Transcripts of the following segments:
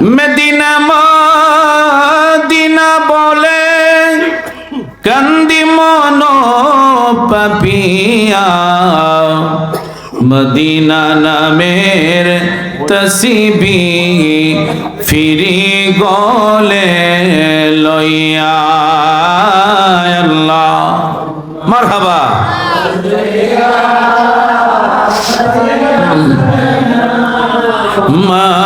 Medina Medina বলে, কান্দি মন Papiya Medina নামের তসিবি ফিরি গলে লইয়া, আল্লাহ। মারহাবা। মাওলানা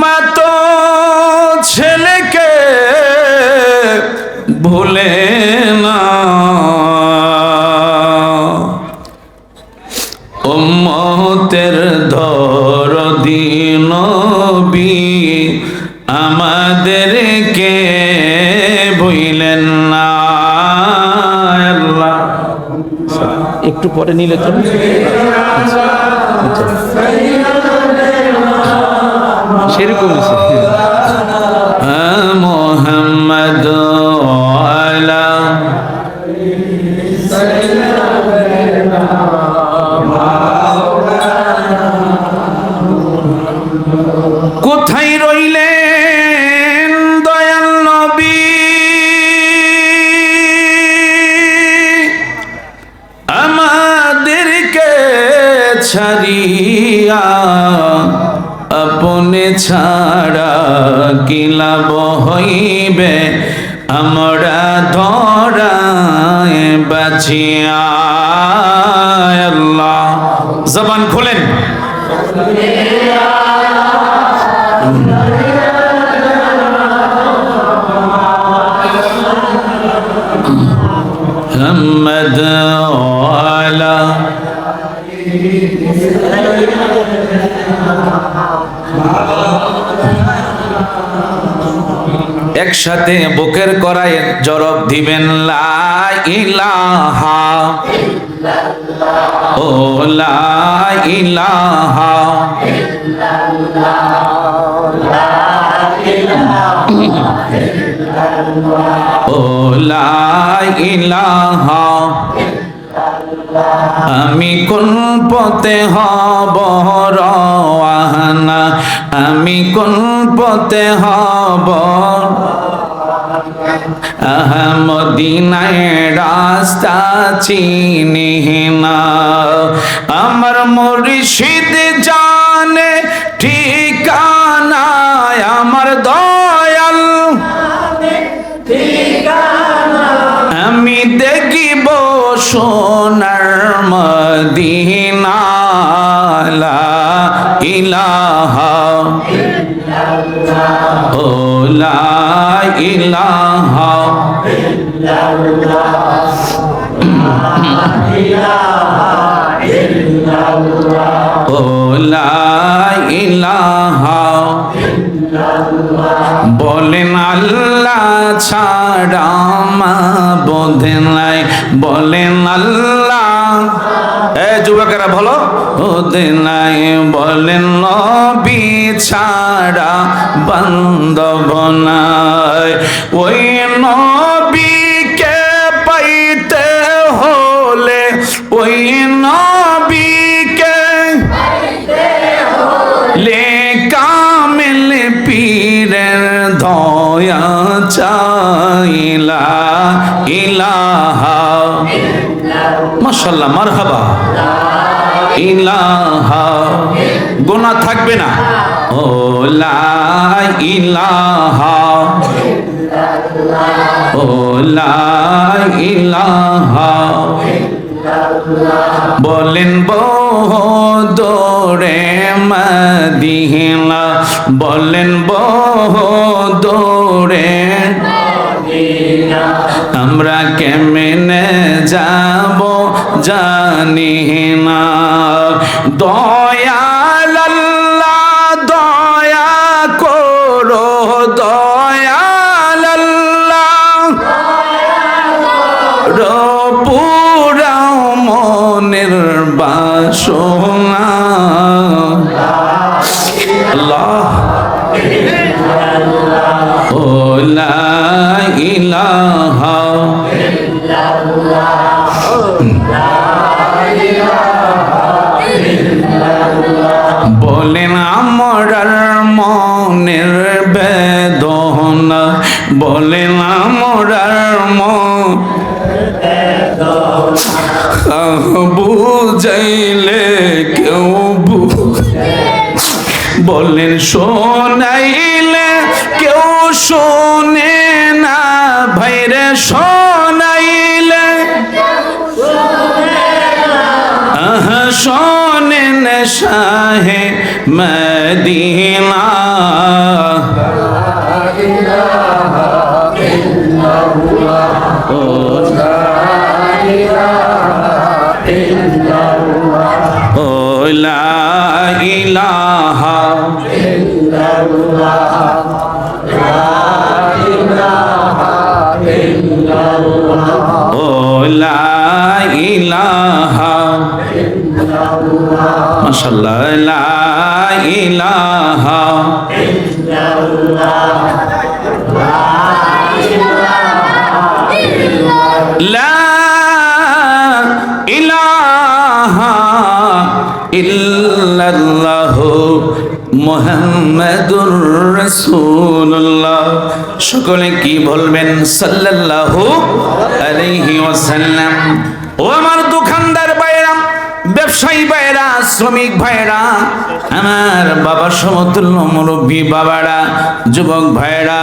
মা তো ছেলেকে ভুলে না। উম্মতের ধর দিনবি আমাদেরকে বইলেন না। একটু পরে নিলে তো। সেরকম মোহাম্মদ আলা কোথায় নবী? আমাদেরকে ছাড়িয়া আপনে ছাড়া কি লাভ হইবে আমরা ধরায় বাঁচিয়া আল্লাহ জবান খোলেন محمد একসাথে বুকের করায় জরব দিবেন ও লা ও ইলাহা আমি কোন পথে হব রহানা আমি কোন পথে হব? আহমদিনায় রাস্তা চিনি না। আমার মুর্শিদ জানে মদিনা, লা ইলাহা ও লা ইলাহা ও লা ইলাহা বলেন আল্লাহ ছাড়া বোধে নাই, বলেন আল্লাহ যুবকেরা বলো। নাই বলেন নবী ছাড়া বান্ধব ওই নবীকে পাইতে হলে ওই নবীকে লে কামিল পীরের ধয়া চাইলা, ইলাহা মাশাল্লাহ মারহাবা। ইলাহা, গোনা থাকবে না। ও লা ইলাহা, ও লা ইলাহা। বলেন দৌড়ে মদিনা, বলেন দৌড়ে আমরা কেমনে যাব জানি না। দয়াল শোনাইলে কেউ শোনে না ভাইরে শোনাইলে। শোনেন শাহে মদিনা। মাশাআল্লাহ ইলাহা লা ইলাহা ইল্লাল্লাহ মুহাম্মাদুর রাসূলুল্লাহ। সকলে কি বলবেন? সাল্লাল্লাহু আলাইহি ওয়াসাল্লাম। ও আমার ব্যবসায়ী ভাইরা শ্রমিক ভাইরা আমার বাবার সমতুল্য মুরব্বী বাবারা, যুবক ভাইরা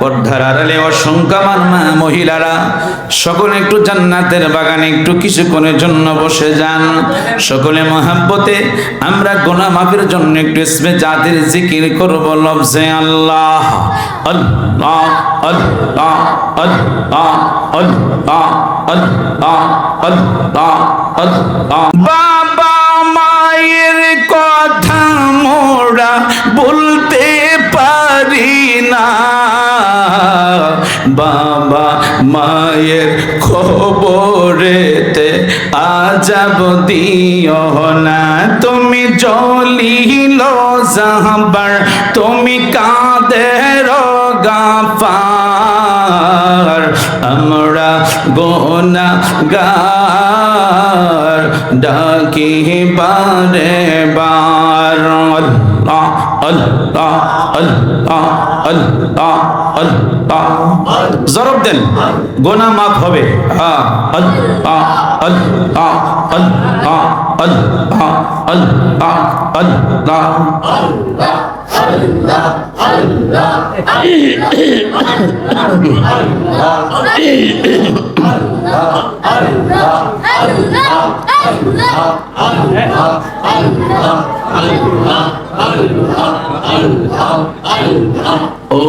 পর্দার আড়ালে অসংখ্য আমার মা মহিলারা, সকলে একটু জান্নাতের বাগানে একটু কিছুক্ষণের জন্য বসে যান। সকলে মহাব্বতে, আমরা গোনা মাপের জন্য একটু ইসমে জাতির জিকির করব লফজে আল্লাহ। আল্লাহ আল্লাহ আল্লাহ আল্লাহ। বাবা মায়ের কথা মোরা বলতে পারি না। বাবা মায়ের খবরেতে আজাব দিও না। তুমি জলিল জাহাবার তুমি কাঁদের গাফার আমরা গোনা গার ডাকি বারে বার। আল্লাহ আল্লাহ আল্লাহ আল্লাহ আল্লাহ। জরব দেন গোনা মাফ হবে। হ্যাঁ আল্লাহ আল্লাহ আল্লাহ আল্লাহ আল্লাহ আল্লাহ। ও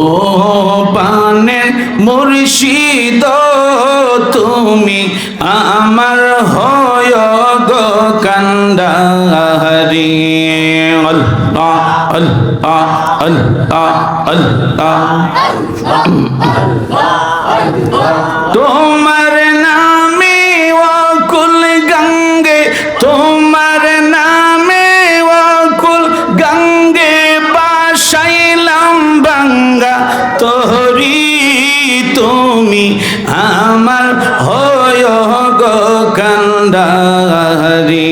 পানের মুর্শিদ তুমি আমার হয় গো কান্দাহারি আল্লাহ আল্লাহ আল্লাহ তোমার নামে অকুল গঙ্গে, তোমার নামে অকুল গঙ্গে বাসাইলাম বাঙ্গা। তোহরি তুমি আমার হয় গো কান্দাহারি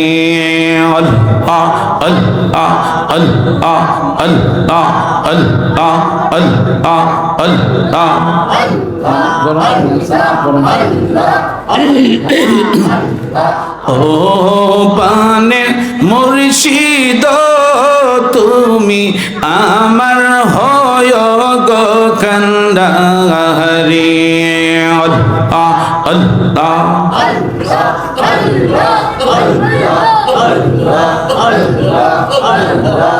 আল্লাহ আল্লাহ আল্লাহ আল্লাহ আল্লাহ আল্লাহ আল্লাহ ও পানে মুর্শিদ, তুমি আমার হয় গো কান্দারি আল্লাহ আল্লাহ আল্লাহ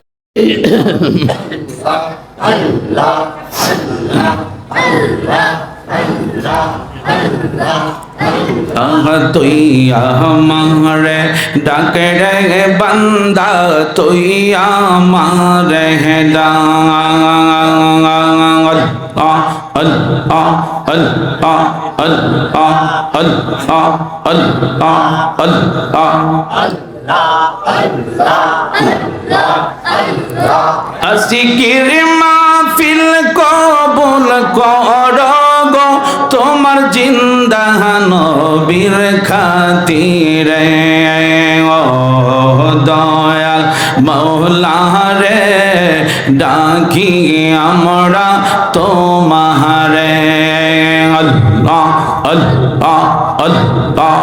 তুই আমারে ডাকে রে বান্দা তুই আমারে আল্লাহ আসিকির মাহফিল কবুল কর গো তোমার জিন্দা নবীর খাতিরে, ও দয়াল মৌলা রে ডাকি আমরা তোমারে। আল্লাহ আল্লাহ আল্লাহ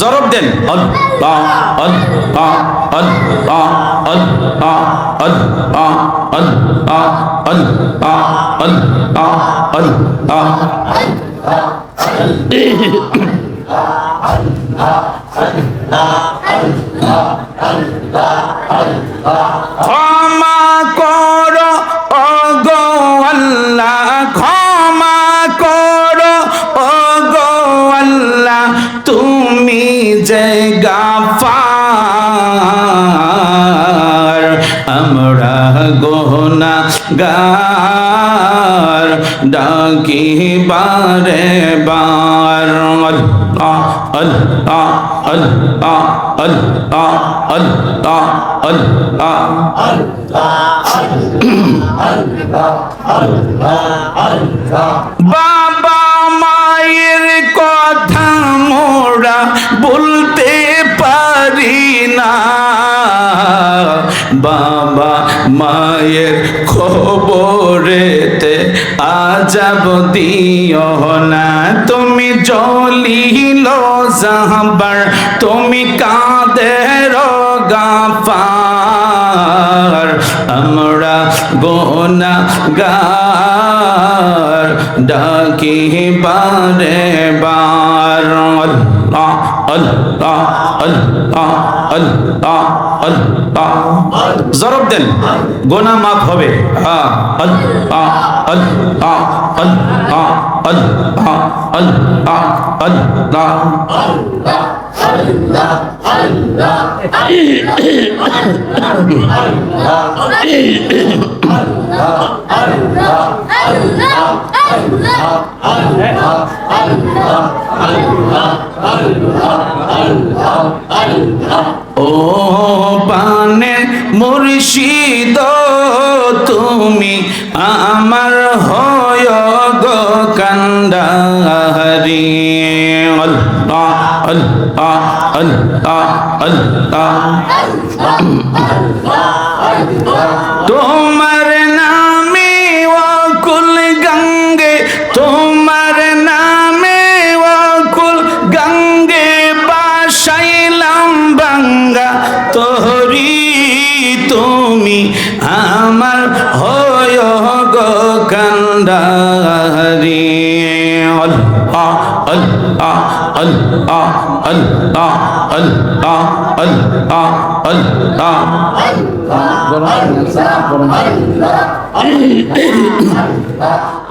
জরব দেন, আল্লাহ আল্লাহ আল্লাহ আল্লাহ আল্লাহ আল্লাহ আল্লাহ আল্লাহ আল্লাহ। ক্ষমা করো। গার ডাকি বারে বার আল্লাহ আল্লাহ আল্লাহ আল্লাহ আল্লাহ আল্লাহ বাবা মায়ের কথা মোরা বলতে পারি না বাবা মায়ের খবরেতে আজাব দিও না। তুমি জলিল জাহবার তুমি কাদের গাফার আমরা গোনা গার ডাকি বারে বার আল্লাহ আল্লাহ আল্লাহ আল্লাহ। আল্লাহ জরব দেন, গোনা মাফ হবে। হ্যাঁ আল্লাহ আল্লাহ আল্লাহ আল্লাহ আল্লাহ। আল্লাহ ও পানে মুর্শিদ আল্লাহ আল্লাহ তোমার নামে ওকুল গঙ্গে, তোমার নামে ওকুল গঙ্গে বাসাইলাম বাঙ্গা। তোহরি তুমি আমার হয় গো an, a an a an a an a an, a.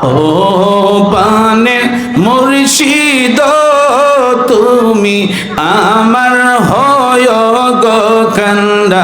ও পানে মুর্শিদ, তুমি আমার হয় গো কান্দা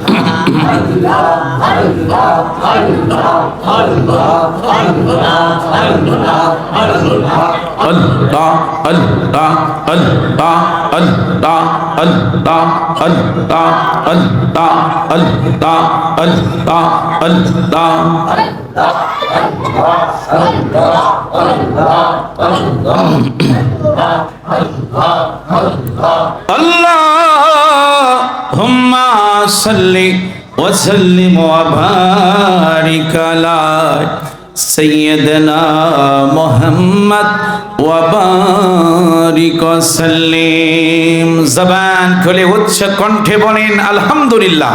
Allah Humma আল্লাহ আল্লাহ আল্লাহ আল্লাহ আল্লাহ اللهم صل وسلم وبارك على سيدنا محمد وبارك وسلم জবান খুলে উচ্চ কণ্ঠে বলেন আলহামদুলিল্লাহ